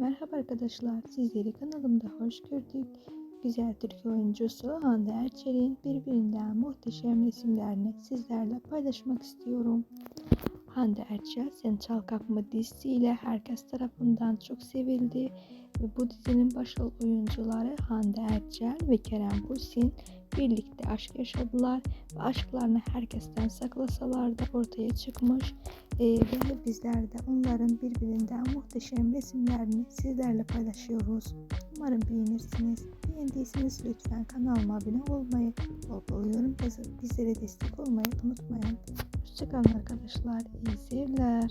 Merhaba arkadaşlar, sizleri kanalımda hoş gördük. Güzel Türk oyuncusu Hande Erçel'in birbirinden muhteşem resimlerini sizlerle paylaşmak istiyorum. Hande Erçel Sen Çal Kalkma dizisiyle herkes tarafından çok sevildi ve bu dizinin başrol oyuncuları Hande Erçel ve Kerem Bürsin birlikte aşk yaşadılar ve aşklarını herkesten saklasalar da ortaya çıkmış ee, ve bizler de onların birbirinden muhteşem resimlerini sizlerle paylaşıyoruz. Umarım beğenirsiniz. Beğendiyseniz lütfen kanalıma abone olmayı, bol bol yorum yazıp bizlere destek olmayı unutmayın. Hoşçakalın arkadaşlar. İyi seyirler.